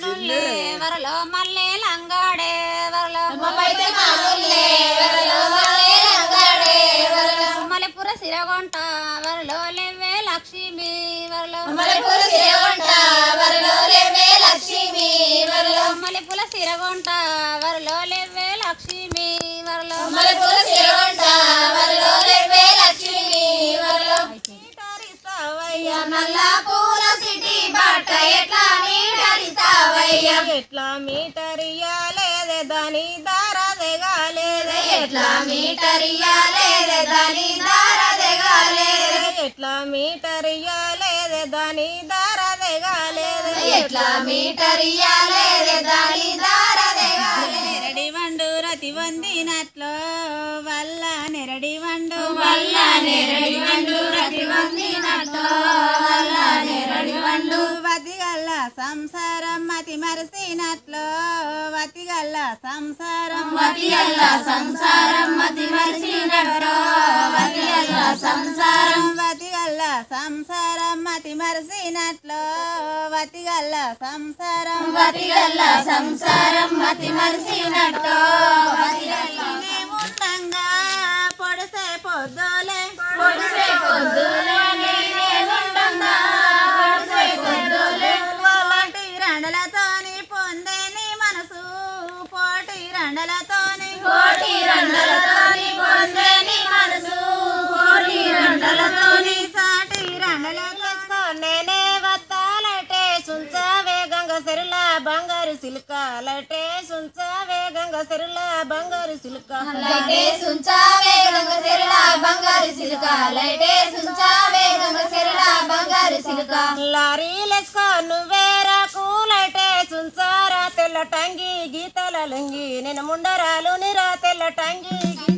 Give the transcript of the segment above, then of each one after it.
నుల్లే వరలో మల్లె లంగాడే వరలో మమైతే కానుల్లే వరలో మల్లె లంగాడే వరలో. మలెపుర సిరగొంట వరలో లెవ్వే లక్ష్మి వరలో. మలపుర సిరగొంట వరలో లక్ష్మి సిరగొంట వరలో లెవ్వే ఎట్లా? మీటరియాలేదే దాని దారదెగాలేదే ఎట్లా మీటరియాలేదే దాని దారదెగాలేదే ఎట్లా మీటరియాలేదే దాని దారదెగాలేదే ఎట్లా మీటరియాలేదే దాని దారదెగాలేదే నెరడి వండు రతి వందినట్లు వల్ల నెరడి వండు. వల్ల నెరడి వండు రతి వందినట్టు వల్ల నెరడి వండు. సంసారం మతి మరసినట్లు వతిగల్ల సంసారం. మతియల్ల సంసారం మతి మరిచినట్టు మతియల్ల సంసారం. వతిగల్ల సంసారం మతి మరసినట్లు వతిగల్ల సంసారం. మతియల్ల సంసారం మతి మరిచినట్టు మతియల్ల నేముండంగా పొడిసే పొద్దులే. పొడిసే పొద్దులే. కోటి రండలతోని పొందే నీ మనసు కోటి రండలతోని సాటి రండలతో నేనే వత్తాలటే సుంచవే గంగ సెరుల బంగారు సిల్కాలటే సుంచవే గంగ సెరుల బంగారు సిల్క లైటే సుంచావే గంగ సెరల బంగారు సిలుక. లైటే సుంచావే గంగ సెరల బంగారు సిలుక. లారీలేసుకో నువ్వేరా కూలటే సుంచారా తెల్ల టంగి గీతాల లుంగి నేను ముండరాలు నిరా తెల్ల టంగి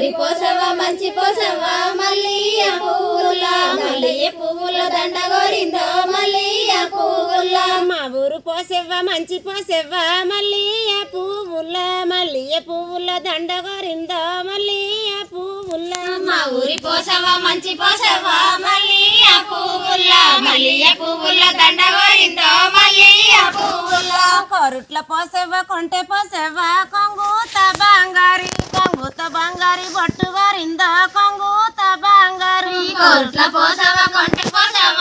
పూరి పోసవా మంచి పోసవా మల్లి పువ్వుల మల్లి పువ్వుల దండ గోరిందో మల్లయ్య పువ్వుల మా ఊరు పోసెవ్వ మంచి పోసెవ్వ మల్లియ పువ్వుల మల్లియ పువ్వుల దండ గోరింద మల్లియ పువ్వుల. మా ఊరి పోసవ మంచి పోసవ మల్లియ పువ్వుల మల్లియ పువ్వుల దండ గోరింద మల్లియ పువ్వుల. కొరుట్ల పోసెవ్వ కొంటె పోసెవ్వ కొంగుత బంగారి కొంగూత బంగారి బొట్టు గోరింద కొంగూత బంగారి కొరుట్ల పోసవ కొంటే పోసవ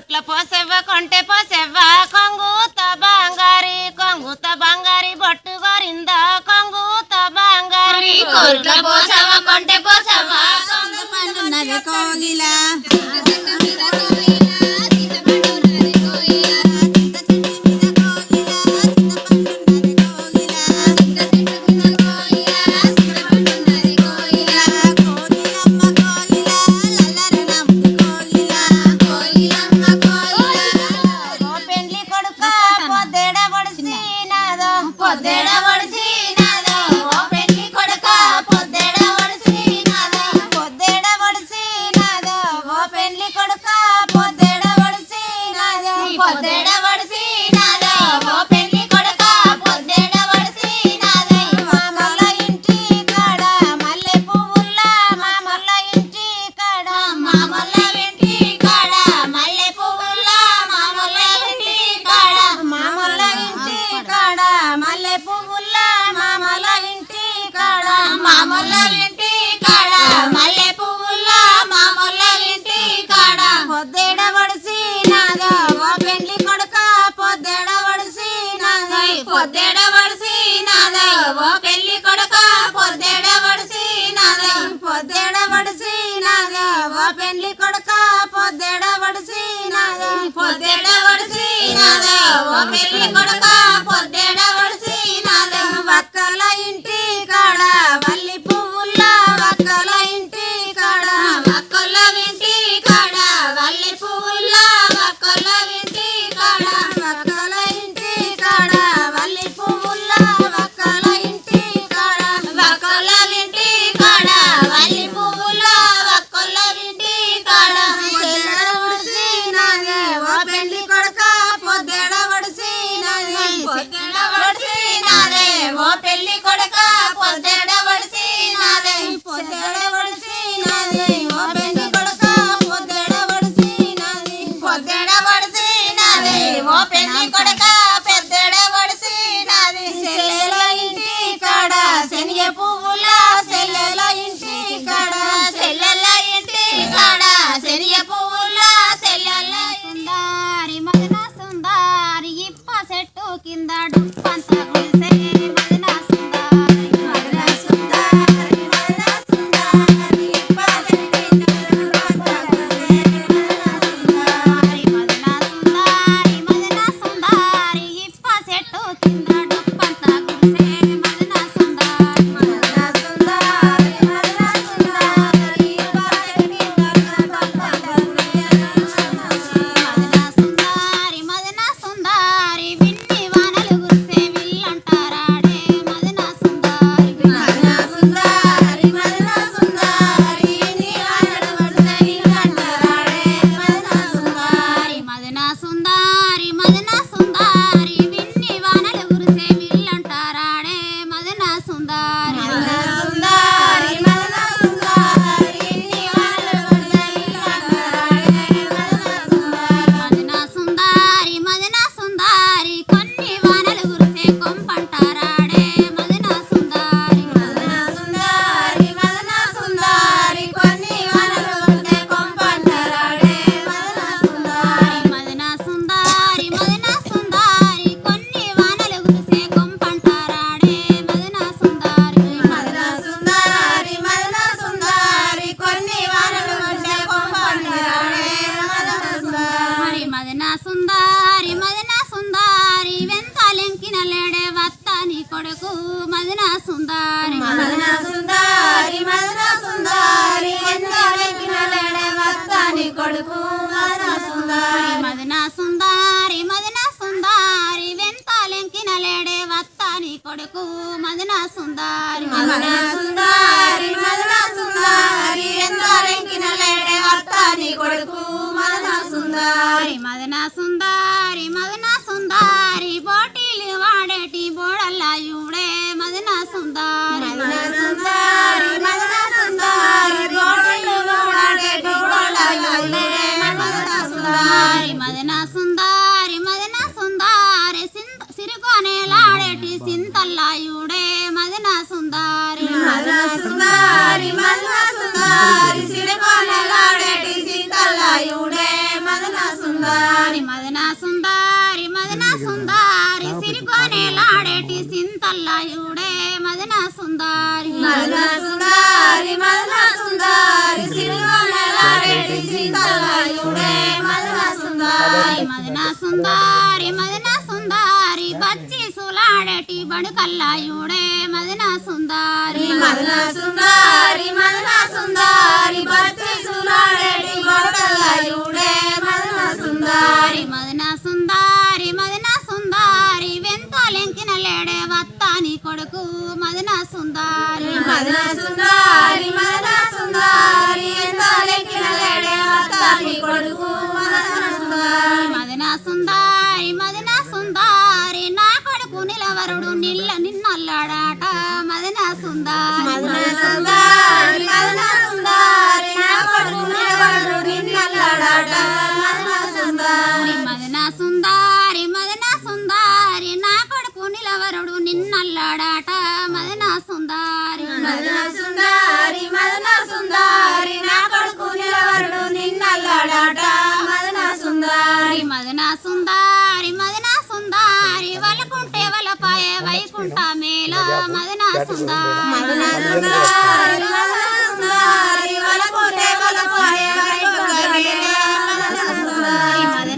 చుట్ల పోసెవ్వ కొంటె పోసెవ్వ కొంగుత బంగారి కొంగుత బంగారి బొట్టు గోరింద కొంగుత బంగారి కొంట్ల ಎಡವಡಿಸಿ పెండ్లి కొడక పొద్దెడ వడిసినదా పొద్దెడ వడిసినదా. ఓ పెళ్ళి కొడక పొద్దెడ మదినా సుందారి మదినా సుందారి వెంతలెంకిన లేడే వత్త నీ కొడుకు. మదినా సుందారి మదినా సుందారి మదినా సుందారి వెంతలెంకిన లేడే వత్త నీ కొడుకు. మదినా సుందారి మదినా సుందారి. లేడే వత్త నీ కొడుకు మదనా సుందారి. మదనా సుందారి మదనా సుందారి ఎందరెంకిన లేడే వత్త నీ కొడుకు మదనా సుందారి. మదనా సుందారి మదనా సుందారి బోటీలు వాడేటి బోడల్లా ఇవుడే మదనా సుందారి. సుందారి మదన సుందారి మదన సుందారి సిరికొనేలాడేటి సింతల్లాయుడే మదన సుందారి. మదన సుందారి మదన సుందారి సిరికొనలాడేటి సీతలాయుడే మదన సుందారి. మదన సుందారి మదన సుందారి బచ్చి సులాడేటి బడుకల్లాయుడే మదన సుందారి మదన సుందారి మదన సుందారి బచ్చి సులాడేటి గోడలాయుడే మదన సుందారి. మదన సుందారి మదన సుందారి వెంతలెంకిన లేడే వత్తాని కొడుకు మదన సుందారి. మదన సుందారి మదన సుందారి ఎంతలెక్కిన లేడే అత్తాని కొడుకు మదన సుందారి. మదన సుందారి మదన నిలవరుడు నిల్ల నిన్నల్లాడాట. మదన సుందారి మదన సుందారి మదన సుందారి నా కొడుకు నిలబడు నిన్నల్లాడాట. మదన సుందారి. మదన సుందారి మదన సుందారి నా కొడుకు నిలవరుడు నిన్నల్లాడాట. మదన సుందారి మదన సుందారి. మేళ మదన సుందారి మదన సుందారి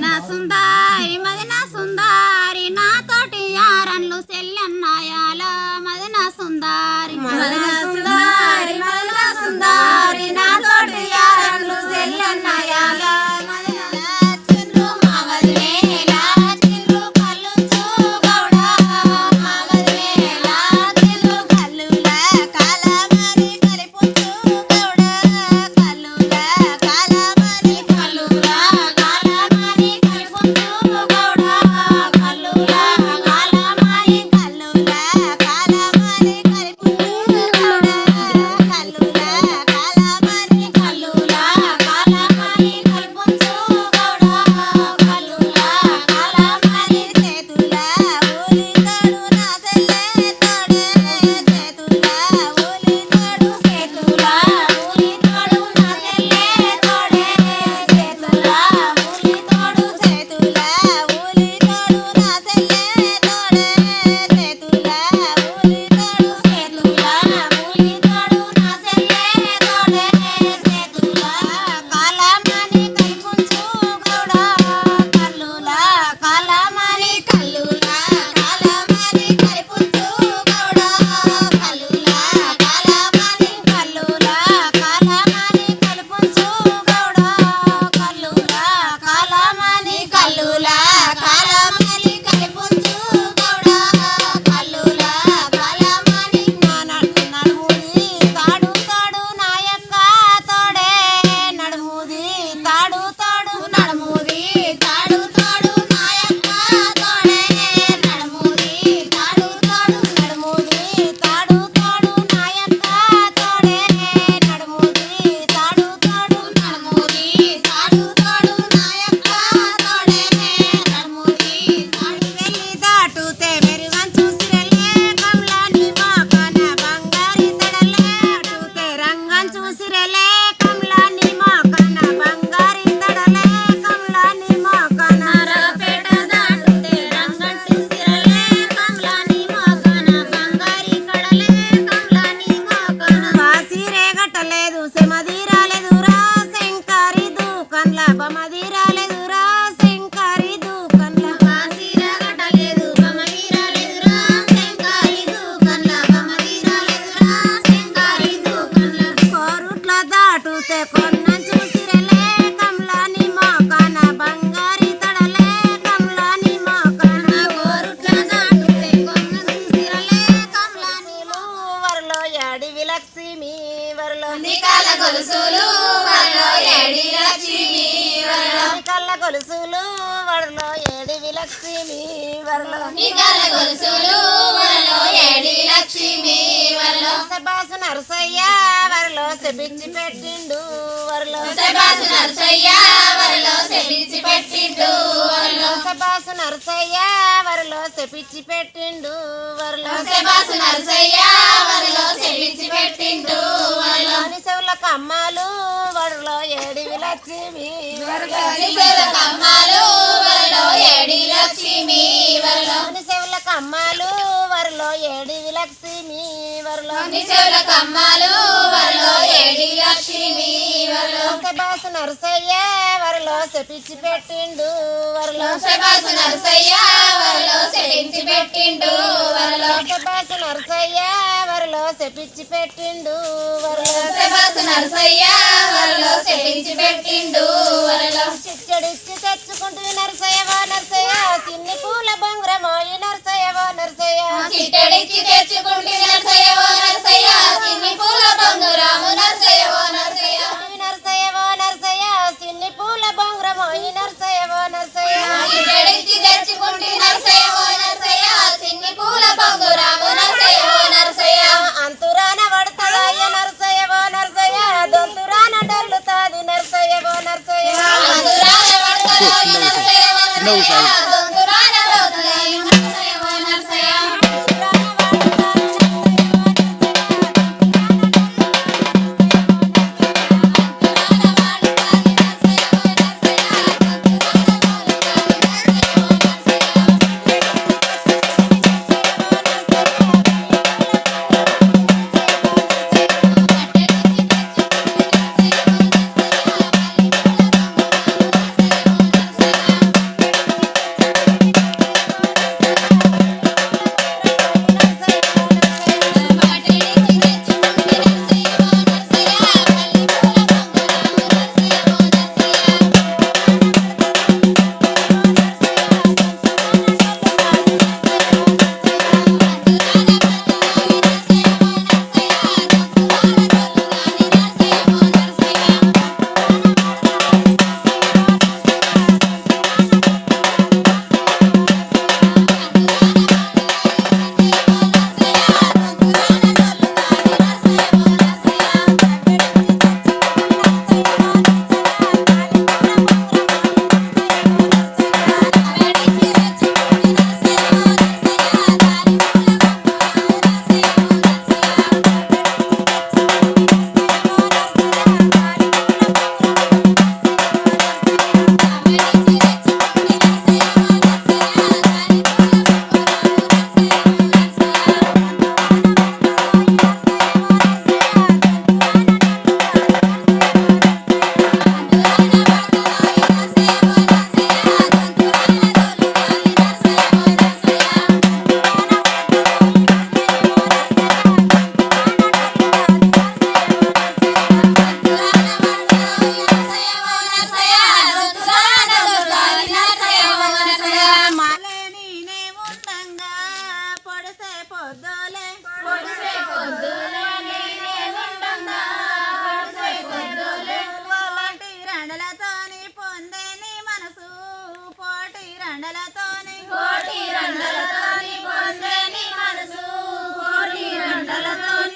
la వరలో నికాల గొలుసులు వరలో ఏడి లక్ష్మి వరలో కళ్ళ గొలుసులు వరలో ఏడి విలక్ష్మి వరలో నికాల గొలుసులు వరలో ఏడి లక్ష్మి వరలో సబాసు నరసయ్య వరలో సెబిచ్చి పెట్టిండు వరలో. సబాసు నరసయ్య వరలో సెపించి పెట్టిండు వరలో. సబాసు నరసయ్య వరలో సెపిచ్చి పెట్టిండు వరలో. సబాసు నరసయ్య వరలో సెపించి పెట్టిండు వరలో చెవుల కమ్మాలు వరలో ఏడి విలక్ష్మి వరలో నిసేల కమ్మాలు వరలో ఏడి లక్ష్మి వరలో. చెవుల కమ్మాలు వరలో ఏడి విలక్ష్మి వరలో నిసేల కమ్మాలు వరలో ఏడి లక్ష్మి వరలో. నరసయ్య వరలో సెపిచ్చి పెట్టిండు వరలో సబాసు నరసయ్య వరలో సెపించి పెట్టిండు వరలో. సబాసు నరసయ్య వరలో సెపిచ్చి పెట్టిండు వరలో సబాసు నరసయ్య వరలో సెపించి పెట్టిండు వరలో చిచ్చడిచ్చి తెచ్చుకుంటూ నరసయ్యవో నరసయ్య సిన్ని పూల బొంగరమోయి నరసయ్యవో నరసయ్య చిట్టడిచ్చి తెచ్చుకుంటే నరసయ్యవో నరసయ్య సిన్ని పూల బంగురాము నరసయ్యవో నరసయ్య నరసయ్యవో నరసయ్య. సిన్ని పూల బొంగరమోయి నరసయ్యవో నరసయ్య చిట్టడిచ్చి తెచ్చుకుంటే నరసయ్యవో నరసయ్య సిన్ని పూల బంగురాము నరసయ్యవో నరసయ్య